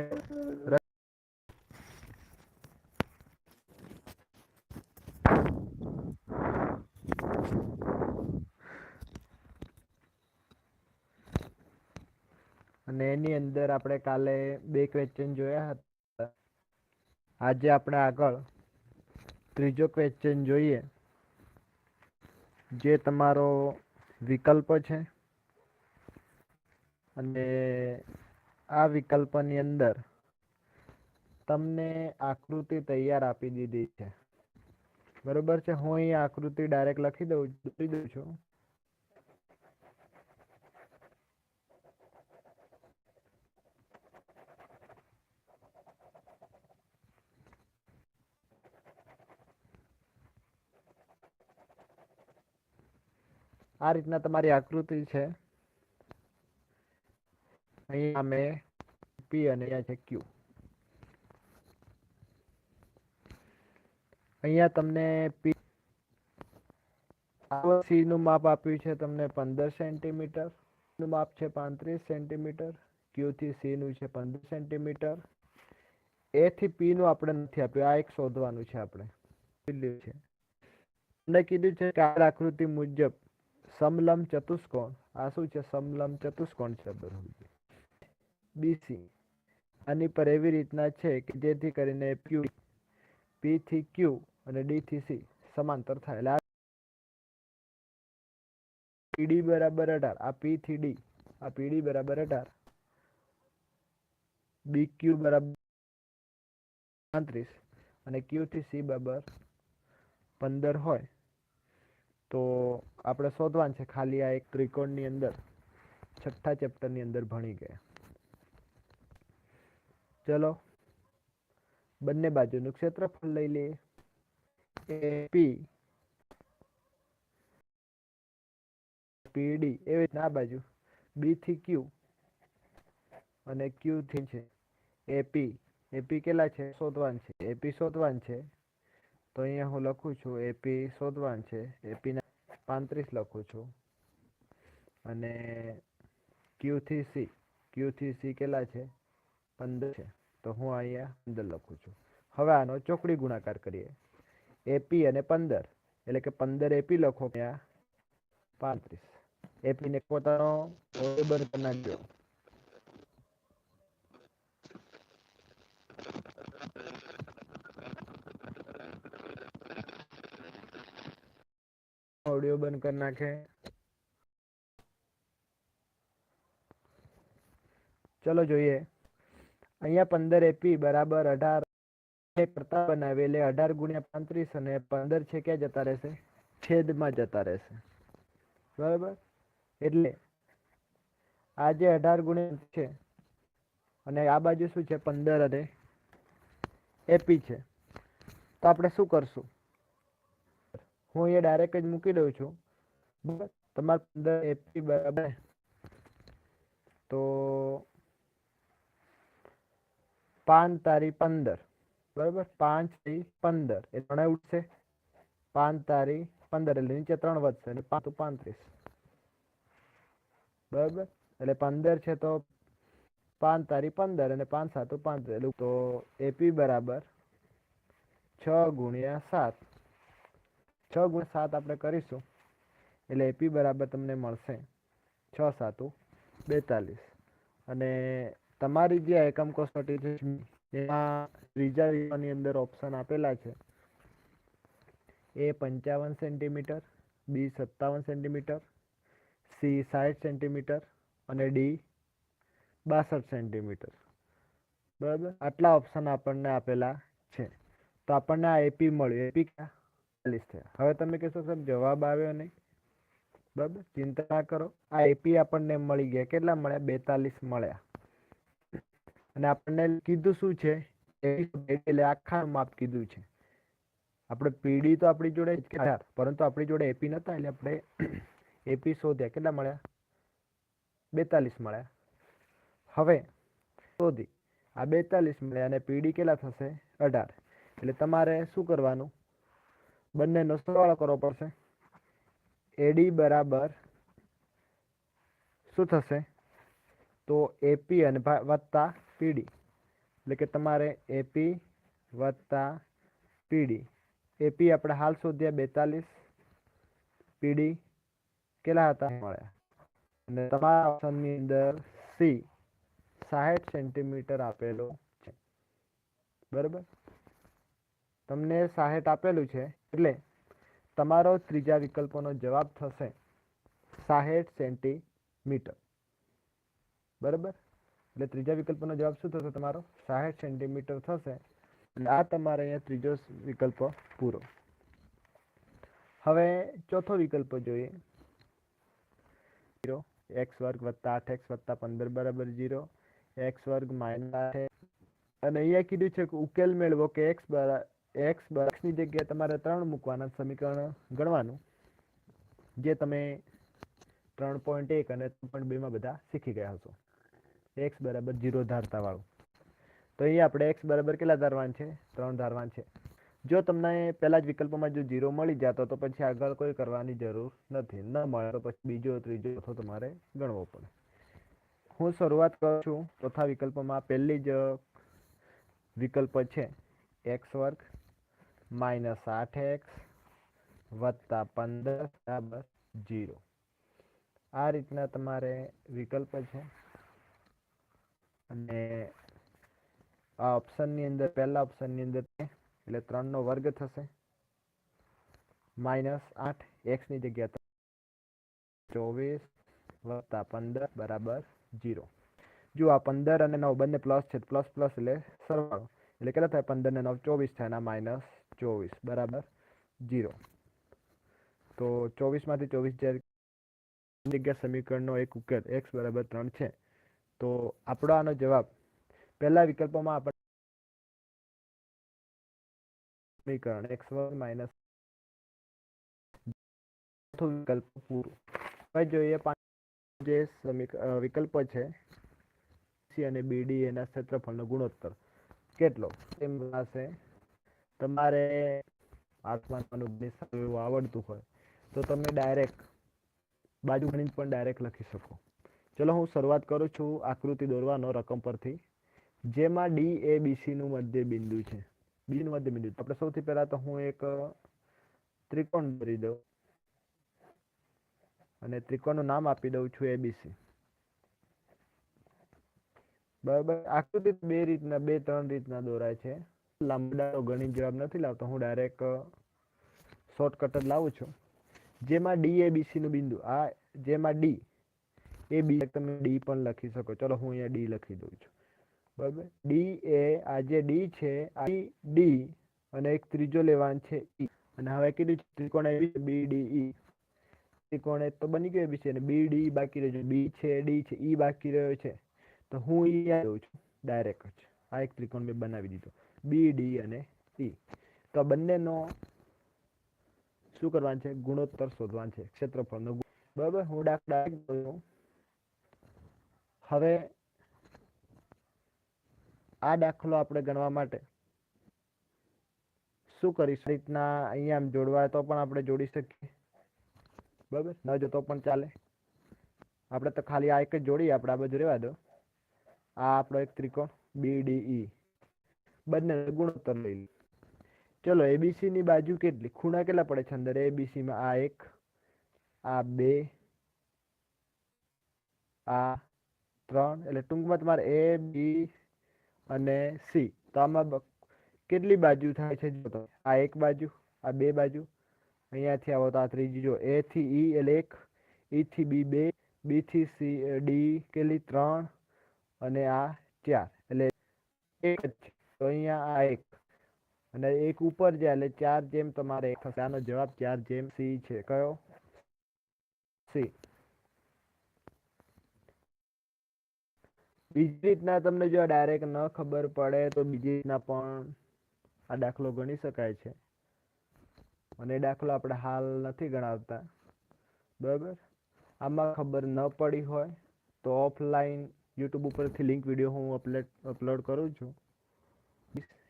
અને એની અંદર આપણે કાલે બે ક્વેશ્ચન જોયા હતા. આજે આપણે આગળ ત્રીજો ક્વેશ્ચન જોઈએ, જે તમારો વિકલ્પ છે. અને આ વિકલ્પની અંદર તમને આકૃતિ તૈયાર આપી દીધી છે. બરોબર છે? હું અહીં આકૃતિ ડાયરેક્ટ લખી દઉં દોરી દઉં છું. આ રીતના તમારી આકૃતિ છે. અહીંયા મેં પી અને અહીંયા છે ક્યુ. અહીંયા તમને પી નું માપ આપ્યું છે તમને પંદર સેન્ટીમીટર. નું માપ છે પાંત્રીસ સેન્ટીમીટર. ક્યુ થી સી નું છે પંદર સેન્ટીમીટર. એ થી પી નું આપણે નથી આપ્યું, આ એક શોધવાનું છે આપણે. છે. તમને કીધું છે આ આકૃતિ મુજબ સમલંબ ચતુષ્કોણ. આ શું છે? સમલંબ ચતુષ્કોણ છે, બરોબર. બીસી આની પર એવી રીતના છે કે જેથી કરીને ક્યુ પી થી ક્યુ અને ડી થી સી સમાંતર થાય. એટલે પીડી બરાબર અઢાર. આ પી થી ડી આ પીડી બરાબર અઢાર. બી ક્યુ બરાબર પાંત્રીસ. અને ક્યુ થી સી બરાબર પંદર હોય. તો આપણે શોધવાનું છે. ખાલી આ એક ત્રિકોણની અંદર, છઠ્ઠા ચેપ્ટરની અંદર ભણી ગયા. ચલો. બંને બાજુનું ક્ષેત્રફળ લઈ લઈએ. એ પી પીડી એવી રીતના આ બાજુ. બી થી ક્યુ અને ક્યુ થી છે. એપી એપી કેટલા છે? શોધવાન છે. એપી શોધવાન છે. તો અહીંયા હું લખું છું એપી શોધવાન છે. એપી ના પાંત્રીસ લખું છું. અને ક્યુ થી સી ક્યુ થી સી કેટલા છે? પંદર છે. તો હું અહીંયા પંદર લખું છું. હવે આનો ચોકડી ગુણાકાર કરીએ. એપી અને પંદર, એટલે કે પંદર એપી લખો ત્યાં પાંત્રીસ. એપી ને પોતાનો બંધ કરી નાખજો ઓડિયો બંધ કરી નાખે. ચલો જોઈએ. અહીંયા પંદર એપી બરાબર અઢાર કરતા બનાવે એટલે અઢાર ગુણ્યા પાંત્રીસ અને પંદર છે ક્યાં જતા રહેશે? છેદમાં જતા રહેશે. બરાબર? એટલે આ જે અઢાર ગુણ્યા છે અને આ બાજુ શું છે? પંદર અને એપી છે. તો આપણે શું કરશું? હું અહીંયા ડાયરેક્ટ જ મૂકી દઉં છું. તમારે પંદર એપી બરાબર. તો પાંચ તારી પંદર બરાબર પાંચથી પંદર એ ત્રણે ઉઠશે પાંચ તારી પંદર એટલે નીચે ત્રણ વધશે અને પાંચ પાંત્રીસ બરાબર એટલે પંદર છે તો પાંચ તારી પંદર અને પાંચ સાતું પાંત્રીસ એટલે તો એપી બરાબર છ ગુણ્યા સાત છ ગુણ્યા સાત આપણે કરીશું એટલે એપી બરાબર તમને મળશે છ સાતું બેતાલીસ અને તમારી જે એકમ કસોટી છે, એમાં ત્રીજા વિભાગની અંદર ઓપ્શન આપેલા છે. એ પંચાવન સેન્ટીમીટર બી સત્તાવન સેન્ટીમીટર સી સાઠ સેન્ટીમીટર અને ડી બાસઠ સેન્ટીમીટર બરાબર? આટલા ઓપ્શન આપણને આપેલા છે. તો આપણને આ એપી મળ્યું. એપી ચાલીસ થયા. હવે તમે કહેશો, સાહેબ, જવાબ આવ્યો નહીં. બરાબર? ચિંતા ના કરો. આ એપી આપણને મળી ગયા. કેટલા મળ્યા? બેતાલીસ મળ્યા. અને આપણને કીધું શું છે? એટલે આખા માપ કીધું છે. આપણે પીડી તો આપણી જોડે જ પરંતુ આપણી જોડે એપી નતા એટલે આપણે એપી શોધ્યા. કેટલા મળ્યા? બેતાલીસ મળ્યા. હવે શોધી. આ બેતાલીસ મળ્યા અને પીડી કેટલા થશે? અઢાર. એટલે તમારે શું કરવાનું? બંનેનો સરવાળો કરવો પડશે. એડી બરાબર શું થશે? તો એપી અને વત્તા પીડી. એટલે કે તમારે એપી વત્તા પીડી. એપી આપણે હાલ શોધ્યા બેતાલીસ પીડી કેટલા હતા? મળ્યા. અને તમારા ઓપ્શનની અંદર સી સાહીઠ સેન્ટીમીટર આપેલો છે. બરાબર? તમને સાહીઠ આપેલું છે, એટલે તમારો ત્રીજા વિકલ્પનો જવાબ થશે સાહીઠ સેન્ટીમીટર બરાબર? એટલે ત્રીજા વિકલ્પનો જવાબ શું થશે તમારો? સાહીઠ સેન્ટીમીટર થશે. આ તમારે અહીંયા ત્રીજો વિકલ્પ પૂરો. હવે ચોથો વિકલ્પ જોઈએ. જીરો એક્સ વર્ગ વત્તા આઠ, એક્સ વત્તા પંદર બરાબર જીરો એક્સ વર્ગ માઇનસ આઠ અને અહીંયા કીધું છે કે ઉકેલ મેળવો કે એક્સ એક્સની જગ્યાએ તમારે ત્રણ મૂકવાના સમીકરણ ગણવાનું, જે તમે ત્રણ પોઈન્ટ એક અને ત્રણ પોઈન્ટ બેમાં બધા શીખી ગયા હશો. એક્સ બરાબર જીરો ધારતા વાળું તો અહીંયા આપણે એક્સ બરાબર કેટલા ધારવાન છે? ત્રણ ધારવાન છે. જો તમને પહેલા જ વિકલ્પમાં જો જીરો મળી જતો તો પછી આગળ કોઈ કરવાની જરૂર નથી. ન મળે તો પછી બીજો, ત્રીજો ચોથો તમારે ગણવો પડે. હું શરૂઆત કરું છું ચોથા વિકલ્પમાં. પહેલી જ વિકલ્પ છે એક્સ વર્ગ માઇનસ આઠ એક્સ વત્તા પંદર બરાબર જીરો. આ રીતના તમારે વિકલ્પ છે અને આ ઓપ્શનની અંદર, પહેલા ઓપ્શનની અંદર એટલે ત્રણનો વર્ગ થશે. માઇનસ આઠ એક્સની જગ્યા ચોવીસ વત્તા પંદર બરાબર જીરો જો આ પંદર અને નવ બંને પ્લસ છે પ્લસ પ્લસ એટલે સરવાળો. એટલે કેટલા થાય? પંદર ને નવ, ચોવીસ થાય એના માઇનસ ચોવીસ બરાબર જીરો તો ચોવીસમાંથી ચોવીસ જગ્યા સમીકરણનો એક ઉકેલ એક્સ બરાબર ત્રણ છે. તો આપણો આનો જવાબ. પહેલા વિકલ્પમાં આપણે સમીકરણ એક્સ વર્ગ માઇનસ વિકલ્પ પૂરું. હવે જોઈએ જે વિકલ્પ છે, સી અને બીડી એના ક્ષેત્રફળનો ગુણોત્તર. કેટલો? એમ પાસે તમારે આત્માનું એવું આવડતું હોય, તો તમે ડાયરેક્ટ બાજુ ગણિત પણ ડાયરેક્ટ લખી શકો. ચલો હું શરૂઆત કરું છું આકૃતિ દોરવાનો રકમ પરથી. જેમાં ડી એ બીસીનું મધ્ય બિંદુ છે. બીનું મધ્ય બિંદુ આપણે સૌથી પહેલા તો હું એક ત્રિકોણ દોરી દઉં. અને ત્રિકોણનું નામ આપી દઉં છું એબીસી બરાબર? આકૃતિ બે રીતના, બે, ત્રણ રીતના દોરાય છે. લાંબા ગણિત જવાબ નથી લાવતો. હું ડાયરેક્ટ શોર્ટકટ જ લાવું છું. જેમાં ડી એ બીસીનું બિંદુ. આ, જેમાં ડી એ બી તમે ડી પણ લખી શકો. ચલો હું અહીંયા ડી લખી દઉં છું. બરાબર? ડી એ આ જે ડી છે, આ ડી અને એક ત્રીજો લેવાન છે ઈ અને હવે કીધું છે, ત્રિકોણ એબી બી ડી ઈ ત્રિકોણ તો બની ગયો એવી છે બી ડી બાકી રહ્યો બી છે ડી છે ઈ બાકી રહ્યો છે. તો હું ઈ દઉં છું ડાયરેક્ટ જ. આ એક ત્રિકોણ મેં બનાવી દીધો. બી ડી અને ઈ તો આ બંનેનો શું કરવાનું છે? ગુણોત્તર શોધવાનું છે. ક્ષેત્રફળનો બરાબર? હું ડાયરેક્ટ હવે આ દાખલો આપણે ગણવા માટે શું કરીશું? રીતના અહીંયા આમ જોડવા તો પણ આપણે જોડી શકીએ. બરાબર? ન જોતો પણ ચાલે. આપણે તો ખાલી આ એક જ જોડીએ આપણે આ બાજુ રહેવા દો. આ આપણો એક ત્રિકોણ બી ડી ઈ બંને ગુણોત્તર લઈ લે. ચલો એબીસી ની બાજુ કેટલી? ખૂણા કેટલા પડે છે અંદર? એબીસી માં આ એક, આ બે, આ ત્રણ, એટલે ટૂંકમાં તમારે એ બી અને સી તો આમાં કેટલી બાજુ થાય છે જો આ એક બાજુ, આ બે બાજુ, અહીંયાથી આવો તો આ ત્રીજી, જો એ થી ઈ એટલે એક ઈ થી બી બે બી થી સી ડી કેટલી? ત્રણ અને આ ચાર, એટલે એક જ તો અહીંયા આ એક. અને એક ઉપર જાય, એટલે ચાર જેમ તમારે એક થશે. આનો જવાબ ચાર જેમ સી છે. કયો? સી બીજી રીતના તમને જો ડાયરેક્ટ ન ખબર પડે તો બીજી રીતના પણ આ દાખલો ગણી શકાય છે. અને દાખલો આપણે હાલ નથી ગણાવતા. બરાબર? આમાં ખબર ન પડી હોય તો ઓફલાઈન યુટ્યુબ ઉપરથી લિંક વીડિયો હું અપલોડ અપલોડ કરું છું.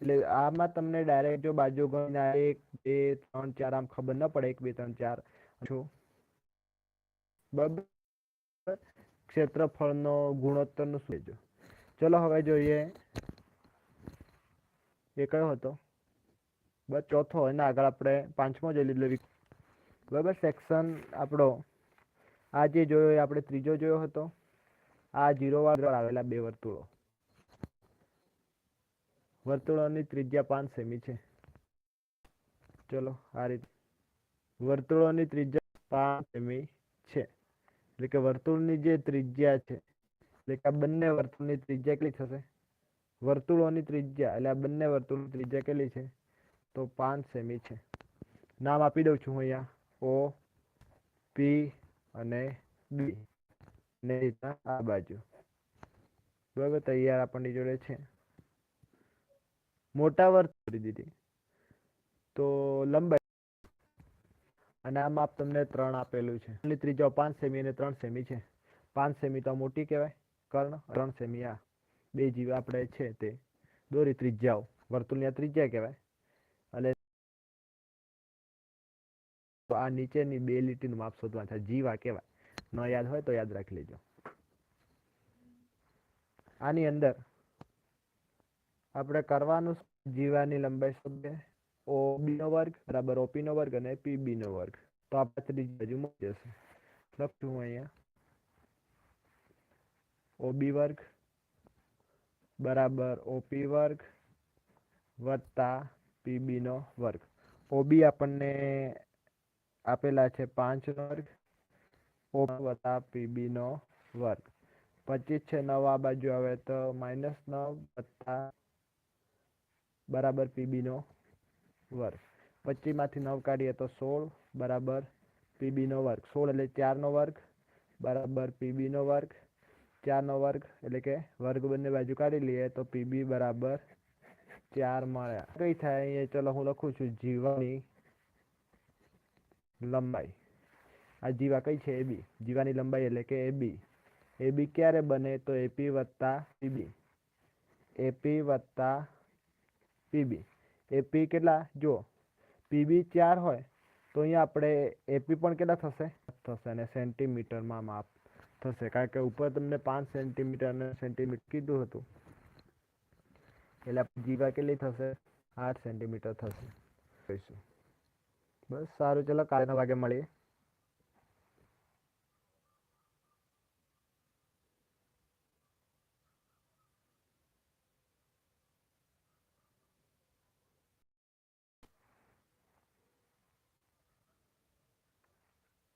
એટલે આમાં તમને ડાયરેક્ટ જો બાજુ ગણીને એક, બે, ત્રણ, ચાર, આમ ખબર ન પડે, એક, બે, ત્રણ, ચાર. છો બરાબર? ક્ષેત્રફળનો ગુણોત્તરનું શું લેજો ચલો હવે જોઈએ. એ કયો હતો? બસ ચોથો એના આગળ આપણે પાંચમો જોઈ લીધો. બરાબર સેક્શન આપણો આ જે જોયો એ આપણે ત્રીજો જોયો હતો. આ જીરો વાળા આવેલા બે વર્તુળો. વર્તુળોની ત્રિજ્યા પાંચ સેમી છે. ચલો, આ રીતે. વર્તુળોની ત્રિજ્યા પાંચ સેમી છે. એટલે કે વર્તુળની જે ત્રિજ્યા છે, એટલે કે આ બંને વર્તુળની ત્રિજ્યા કેટલી થશે? વર્તુળોની ત્રિજ્યા, એટલે આ બંને વર્તુળની ત્રિજ્યા કેટલી છે? તો પાંચ સેમી છે. નામ આપી દઉં છું હું અહીંયા. ઓ, પી અને બી. ને રીતના આ બાજુ. બરાબર, તૈયાર આપણની જોડે છે. મોટા વર્તુળ દીધી તો લંબાઈ અને આ માપ તમને ત્રણ આપેલું છે. એની ત્રિજ્યા પાંચ સેમી અને ત્રણ સેમી છે. પાંચ સેમી તો મોટી કહેવાય, કર્ણ, ત્રણ સેમી આ. બે જીવ આપણે છે તે. દોરી ત્રિજ્યાઓ. વર્તુળની ત્રિજ્યા કહેવાય. તો આ નીચેની બે લીટીનું માપ શોધવા છે જીવા કહેવાય. ન યાદ હોય તો યાદ રાખી લેજો. આની અંદર આપણે કરવાનું જીવાની લંબાઈ શોધે ઓ બી નો વર્ગ બરાબર ઓપી નો વર્ગ અને પીબી નો વર્ગ. તો આપણે ત્રીજી બાજુ મળી જશે. લખશું હું અહીંયા. ઓબી વર્ગ બરાબર ઓપી વર્ગ વત્તા પીબી નો વર્ગ. ઓબી આપણને આપેલા છે પાંચ વર્ગ. ઓ વત્તા પીબી નો વર્ગ. પચીસ છે નવ, આ બાજુ આવે તો માઇનસ નવ વત્તા બરાબર પીબી નો વર્ગ પચીસમાંથી નવ કાઢીએ તો સોળ, બરાબર પીબી નો વર્ગ. સોળ એટલે ચારનો વર્ગ, બરાબર પીબી નો વર્ગ. ચારનો વર્ગ એટલે કે વર્ગ બંને બાજુ કાઢી લઈએ તો પીબી બરાબર ચાર મળ્યા કઈ થાય? અહીંયા ચલો હું લખું છું જીવાની લંબાઈ. આ જીવા કઈ છે? એબી. જીવાની લંબાઈ એટલે કે એબી. એબી ક્યારે બને? તો એપી વત્તા પીબી. એપી વત્તા પીબી. એપી કેટલા? જો પીબી ચાર હોય, તો અહીંયા આપણે એપી પણ કેટલા થશે? થશે અને સેન્ટીમીટરમાં માપ થશે. કારણ કે ઉપર તમને પાંચ સેન્ટીમીટર અને સેન્ટીમીટર કીધું હતું. એટલે જીવા કેટલી થશે? આઠ સેન્ટીમીટર થશે. બસ સારું, ચલો કાલના વાગે મળીએ.